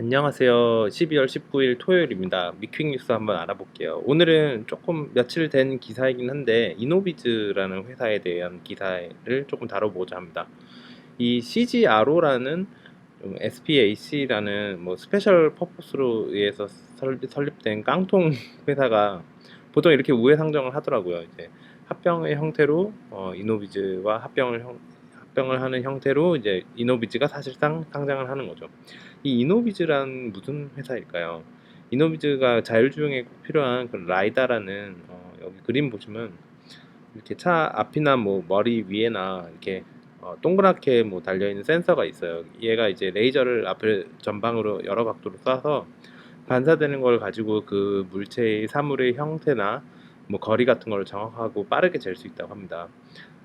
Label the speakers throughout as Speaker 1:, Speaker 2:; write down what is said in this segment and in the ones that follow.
Speaker 1: 안녕하세요. 12월 19일 토요일입니다. 미퀵 뉴스 한번 알아볼게요. 오늘은 조금 며칠 된 기사이긴 한데 이노비즈라는 회사에 대한 기사를 조금 다뤄보고자 합니다. 이 CGRO라는 SPAC라는 뭐 스페셜 퍼포스로 의해서 설- 설립된 깡통 회사가 보통 이렇게 우회 상정을 하더라고요. 이제 합병의 형태로 어, 이노비즈와 합병을 형, 합병을 하는 형태로 이제 이노비즈가 사실상 상장을 하는 거죠. 이 이노비즈란 무슨 회사일까요? 이노비즈가 자율주행에 꼭 필요한 그 라이다라는 어, 여기 그림 보시면 이렇게 차 앞이나 뭐 머리 위에나 이렇게 어, 동그랗게 뭐 달려 있는 센서가 있어요. 얘가 이제 레이저를 앞을 전방으로 여러 각도로 쏴서 반사되는 걸 가지고 그 물체의 사물의 형태나 뭐 거리 같은 걸 정확하고 빠르게 잴 수 있다고 합니다.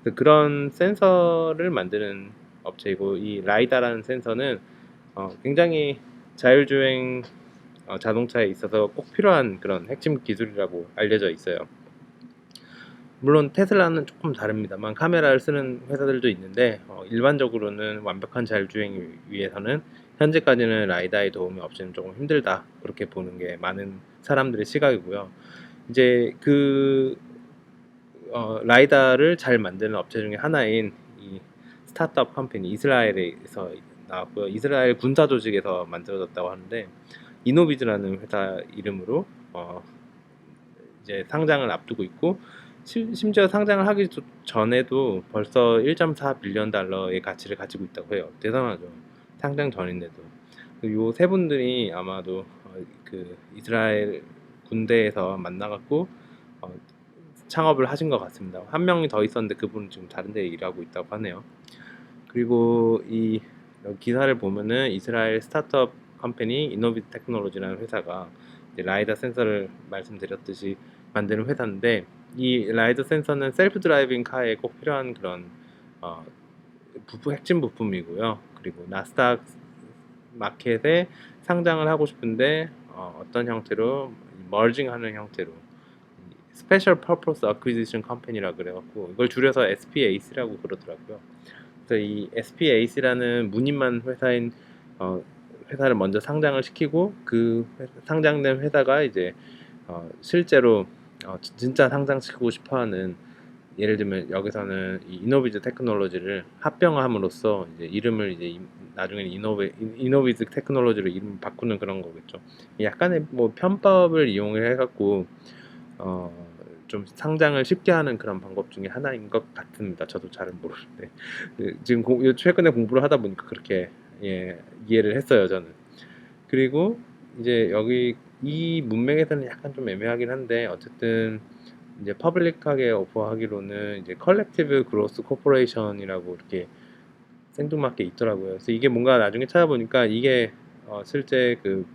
Speaker 1: 그- 그런 센서를 만드는 업체이고 이 라이다라는 센서는 어, 굉장히 자율주행 어, 자동차에 있어서 꼭 필요한 그런 핵심 기술이라고 알려져 있어요. 물론 테슬라는 조금 다릅니다만 카메라를 쓰는 회사들도 있는데 어, 일반적으로는 완벽한 자율주행 위해서는 현재까지는 라이다의 도움이 없이는 조금 힘들다 그렇게 보는 게 많은 사람들의 시각이고요. 이제 그 어, 라이다를 잘 만드는 업체 중에 하나인 이 스타트업 컴퍼니 이스라엘에서 나왔고요. 이스라엘 군사 조직에서 만들어졌다고 하는데 이노비즈라는 회사 이름으로 어, 이제 상장을 앞두고 있고 심- 심지어 상장을 하기 조- 전에도 벌써 1.4 빌리언 달러의 가치를 가지고 있다고 해요. 대단하죠. 상장 전인데도. 요 세 분들이 아마도 어, 그 이스라엘 군대에서 만나갖고 어, 창업을 하신 것 같습니다. 한 명이 더 있었는데 그분은 지금 다른 데 일하고 있다고 하네요. 그리고 이 기사를 보면은 이스라엘 스타트업 컴퍼니 이노비트 테크놀로지라는 회사가 라이다 센서를 말씀드렸듯이 만드는 회사인데 이 라이더 센서는 셀프 드라이빙 카에 꼭 필요한 그런 어, 부품 핵심 부품이고요. 그리고 나스닥 마켓에 상장을 하고 싶은데 어, 어떤 형태로 머징하는 형태로 스페셜 퍼포스 어퀴지션 컴퍼니라 그래갖고 이걸 줄여서 SPAC라고 그러더라고요. 그래서 이 SPAC라는 무늬만 회사인 어, 회사를 먼저 상장을 시키고 그 회- 상장된 회사가 이제 어, 실제로 어, 지- 진짜 상장시키고 싶어하는 예를 들면 여기서는 이 이노비즈 테크놀로지를 합병함으로써 이제 이름을 이제 이- 나중에는 이노베 이노비즈 테크놀로지로 이름 바꾸는 그런 거겠죠. 약간의 뭐 편법을 이용을 해갖고 어, 좀 상장을 쉽게 하는 그런 방법 중에 하나인 것 같습니다. 저도 잘은 모르는데 그 지금 공- 요- 최근에 공부를 하다 보니까 그렇게 예, 이해를 했어요 저는. 그리고 이제 여기 이 문맥에서는 약간 좀 애매하긴 한데 어쨌든 이제 퍼블릭하게 오퍼하기로는 이제 컬렉티브 그로스 코퍼레이션이라고 이렇게 생뚱맞게 있더라고요. 그래서 이게 뭔가 나중에 찾아보니까 이게 어, 실제 그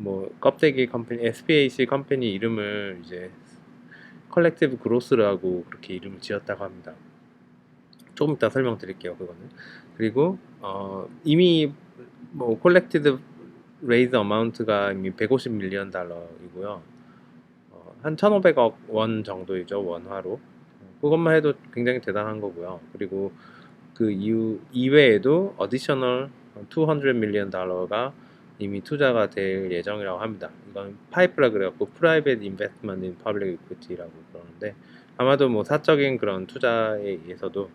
Speaker 1: 뭐 껍데기 컴퍼니 SPAC 컴퍼니 이름을 이제 컬렉티브 그로스라고 그렇게 이름을 지었다고 합니다. 조금 이따 설명드릴게요 그거는. 그리고 어, 이미 뭐 콜렉티드 레이즈 어마운트가 이미 150 밀리언 달러이고요. 어, 한 1,500억 원 정도이죠 원화로. 그것만 해도 굉장히 대단한 거고요. 그리고 그 이후 이외에도 어디셔널 200 밀리언 달러가 이미 투자가 될 예정이라고 합니다. 이건 파이프라 그래갖고 프라이빗 인베스트먼트 인 퍼블릭 이퀴티라고 그러는데 아마도 뭐 사적인 그런 투자에 의해서도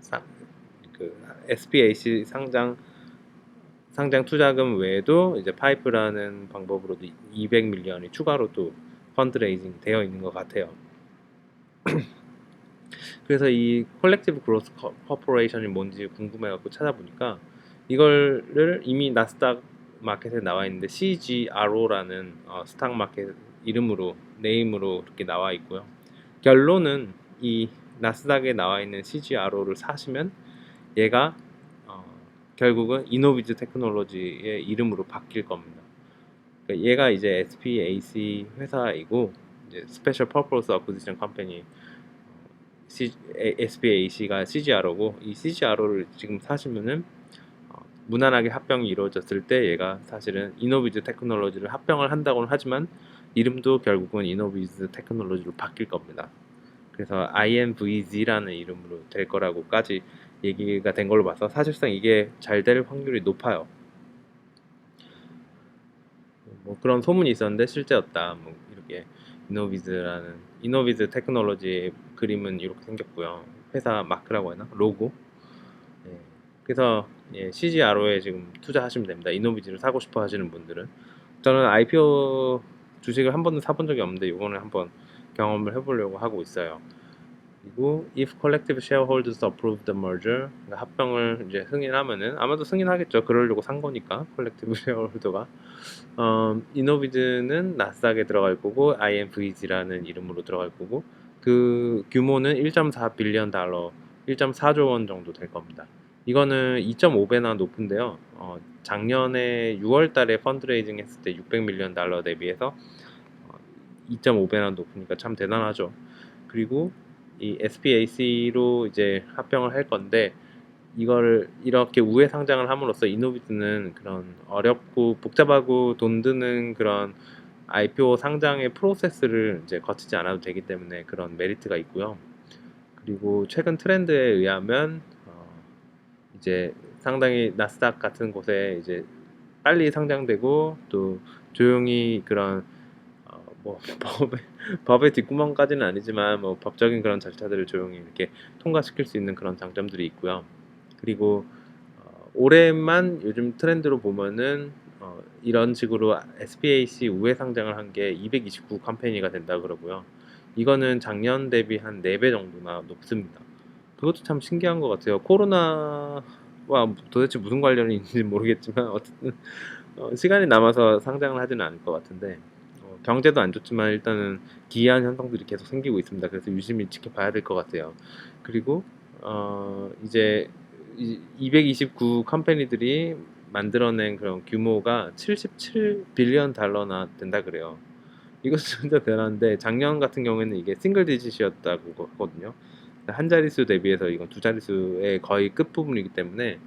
Speaker 1: 사, 그 SPAC 상장 상장 투자금 외에도 이제 파이프라는 방법으로도 200 밀리언이 추가로 또 펀드레이징 되어 있는 것 같아요. 그래서 이 콜렉티브 그로스 커퍼레이션이 뭔지 궁금해갖고 찾아보니까 이거를 이미 나스닥 마켓에 나와 있는데 CGRO라는 어, 스탁 마켓 이름으로 네임으로 이렇게 나와 있고요. 결론은 이 나스닥에 나와 있는 CGRO를 사시면 얘가 어, 결국은 이노비즈 테크놀로지의 이름으로 바뀔 겁니다. 그러니까 얘가 이제 SPAC 회사이고 이제 스페셜 퍼포스 어쿠지션 컴퍼니 SPAC가 CGRO고 이 CGRO를 지금 사시면은 어, 무난하게 합병이 이루어졌을 때 얘가 사실은 이노비즈 테크놀로지를 합병을 한다고는 하지만 이름도 결국은 이노비즈 테크놀로지로 바뀔 겁니다. 그래서 INVZ라는 이름으로 될 거라고까지 얘기가 된 걸로 봐서 사실상 이게 잘 될 확률이 높아요. 뭐 그런 소문이 있었는데 실제였다. 뭐 이렇게 이노비즈라는 이노비즈 테크놀로지의 그림은 이렇게 생겼고요. 회사 마크라고 하나 로고. 예, 그래서 예, CGRO에 지금 투자하시면 됩니다. 이노비즈를 사고 싶어 하시는 분들은 저는 IPO 주식을 한 번도 사본 적이 없는데 이거는 한번 경험을 해보려고 하고 있어요. 그리고 if collective shareholders approve the merger 그러니까 합병을 이제 승인하면은 아마도 승인하겠죠. 그러려고 산 거니까 collective shareholder가 어, 이노비즈는 나스닥에 들어갈 거고 INVG라는 이름으로 들어갈 거고 그 규모는 1.4 빌리언 달러, 1.4조 원 정도 될 겁니다. 이거는 2.5배나 높은데요. 어, 작년에 6월 달에 펀드레이징 했을 때 600밀리언 달러 대비해서 어, 2.5배나 높으니까 참 대단하죠. 그리고 이 SPAC로 이제 합병을 할 건데 이걸 이렇게 우회 상장을 함으로써 이노비트는 그런 어렵고 복잡하고 돈 드는 그런 IPO 상장의 프로세스를 이제 거치지 않아도 되기 때문에 그런 메리트가 있고요. 그리고 최근 트렌드에 의하면 어 이제 상당히 나스닥 같은 곳에 이제 빨리 상장되고 또 조용히 그런 어 뭐 법의 법의 뒷구멍까지는 아니지만 뭐 법적인 그런 절차들을 조용히 이렇게 통과시킬 수 있는 그런 장점들이 있고요. 그리고 어, 올해만 요즘 트렌드로 보면은 어, 이런 식으로 SPAC 우회 상장을 한 게 229 컴퍼니가 된다 그러고요. 이거는 작년 대비 한 4배 정도나 높습니다. 그것도 참 신기한 것 같아요. 코로나와 도대체 무슨 관련이 있는지 모르겠지만 어쨌든 어, 시간이 남아서 상장을 하지는 않을 것 같은데 어, 경제도 안 좋지만 일단은 기이한 현상들이 계속 생기고 있습니다. 그래서 유심히 지켜봐야 될 것 같아요. 그리고 어, 이제 229 컴퍼니들이 만들어낸 그런 규모가 77 빌리언 달러나 된다 그래요. 이거 진짜 대단한데 작년 같은 경우에는 이게 싱글 디짓이었다고 하거든요. 한 자릿수 대비해서 이건 두 자릿수의 거의 끝 부분이기 때문에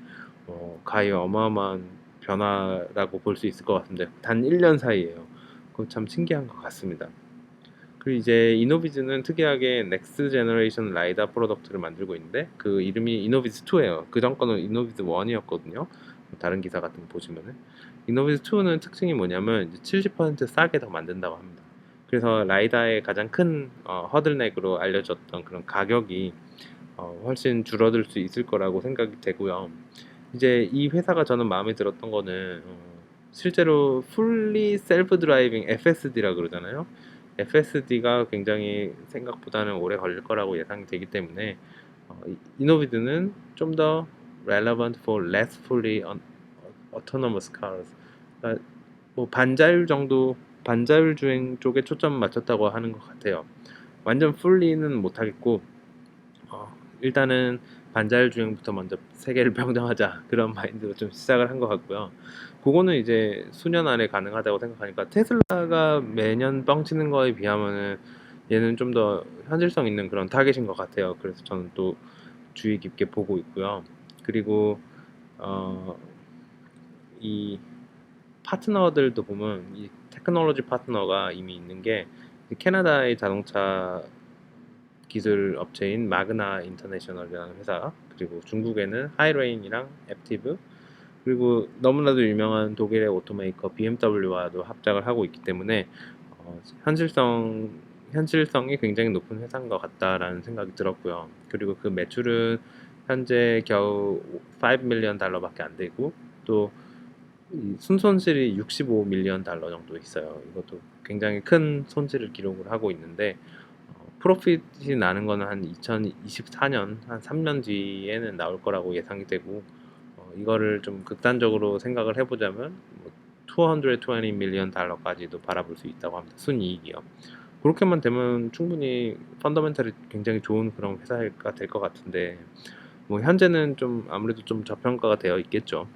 Speaker 1: 어, 가히 어마어마한 변화라고 볼 수 있을 것 같은데 단 1년 사이에요. 그거 참 신기한 것 같습니다. 그리고 이제 이노비즈는 특이하게 넥스 제너레이션 라이다 프로덕트를 만들고 있는데 그 이름이 이노비즈 2예요. 그 전 거는 이노비즈 1이었거든요. 다른 기사 같은 거 보시면은 이노비즈 2는 특징이 뭐냐면 70% 싸게 더 만든다고 합니다. 그래서 라이다의 가장 큰 어, 허들넥으로 알려졌던 그런 가격이 어, 훨씬 줄어들 수 있을 거라고 생각이 되고요. 이제 이 회사가 저는 마음에 들었던 거는 어, 실제로 fully self driving FSD라 그러잖아요. FSD가 굉장히 생각보다는 오래 걸릴 거라고 예상이 되기 때문에 어, 이노비드는 좀 더 relevant for less fully autonomous cars. 그러니까 뭐 반자율 정도 반자율 주행 쪽에 초점을 맞췄다고 하는 것 같아요. 완전 fully는 못하겠고 어, 일단은 반자율 주행부터 먼저 세계를 평정하자 그런 마인드로 좀 시작을 한 것 같고요. 그거는 이제 수년 안에 가능하다고 생각하니까 테슬라가 매년 뻥치는 거에 비하면은 얘는 좀 더 현실성 있는 그런 타겟인 것 같아요. 그래서 저는 또 주의 깊게 보고 있고요. 그리고 어, 이 파트너들도 보면 이 테크놀로지 파트너가 이미 있는 게 캐나다의 자동차 기술 업체인 마그나 인터내셔널이라는 회사 그리고 중국에는 하이레인이랑 앱티브 그리고 너무나도 유명한 독일의 오토메이커 BMW와도 합작을 하고 있기 때문에 어, 현실성 현실성이 굉장히 높은 회사인 것 같다라는 생각이 들었고요. 그리고 그 매출은 현재 겨우 5 밀리언 달러밖에 안 되고 또 순손실이 65 밀리언 달러 정도 있어요. 이것도 굉장히 큰 손실을 기록을 하고 있는데 어, 프로핏이 나는 거는 한 2024년 한 3년 뒤에는 나올 거라고 예상이 되고 어, 이거를 좀 극단적으로 생각을 해보자면 뭐 220 밀리언 달러까지도 바라볼 수 있다고 합니다. 순이익이요. 그렇게만 되면 충분히 펀더멘털이 굉장히 좋은 그런 회사가 될 것 같은데 뭐 현재는 좀 아무래도 좀 저평가가 되어 있겠죠.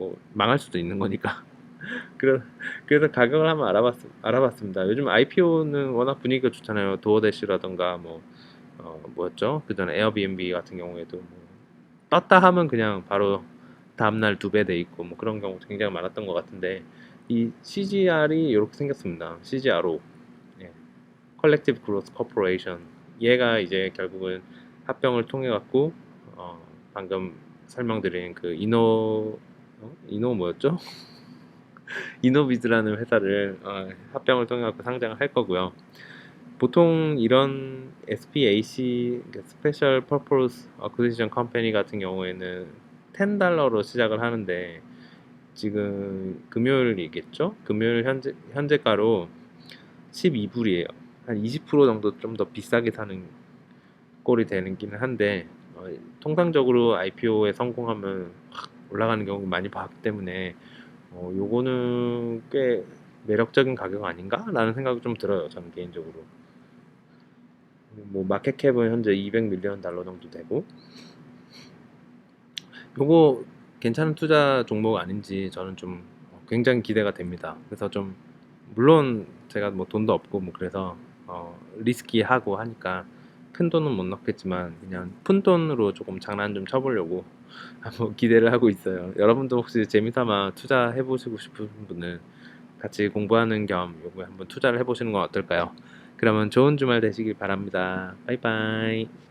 Speaker 1: 뭐 망할 수도 있는 거니까. 그래서, 가격을 한번 알아봤, 알아봤습니다. 요즘 IPO는 워낙 분위기가 좋잖아요. 도어대시라던가 뭐 어, 뭐였죠? 그 전에 에어비앤비 같은 경우에도 뭐 떴다 하면 그냥 바로 다음날 두 배 돼 있고 뭐 그런 경우 굉장히 많았던 것 같은데 이 CGR이 이렇게 생겼습니다. CGRO 예. Collective Growth Corporation 얘가 이제 결국은 합병을 통해 갖고 어, 방금 설명드린 그 이노 어? 이노 뭐였죠? 이노비즈라는 회사를 어, 합병을 통해 갖고 상장을 할 거고요. 보통 이런 SPAC 스페셜 퍼포스 어쿠지션 컴퍼니 같은 경우에는 10달러로 시작을 하는데 지금 금요일이겠죠? 금요일 현재 현재가로 12불이에요. 한 20% 정도 좀 더 비싸게 사는 꼴이 되는기는 한데 어, 통상적으로 IPO에 성공하면 확 올라가는 경우 많이 봤기 때문에 어, 요거는 꽤 매력적인 가격 아닌가라는 생각이 좀 들어요. 저는 개인적으로. 뭐 마켓캡은 현재 200밀리언 달러 정도 되고 요거 괜찮은 투자 종목 아닌지 저는 좀 굉장히 기대가 됩니다. 그래서 좀 물론 제가 뭐 돈도 없고 뭐 그래서 어, 리스키하고 하니까 큰 돈은 못 넣겠지만 그냥 푼 돈으로 조금 장난 좀 쳐보려고 한번 기대를 하고 있어요. 여러분도 혹시 재미삼아 투자해 보시고 싶은 분은 같이 공부하는 겸 요거에 한번 투자를 해 보시는 건 어떨까요? 그러면 좋은 주말 되시길 바랍니다. 바이바이.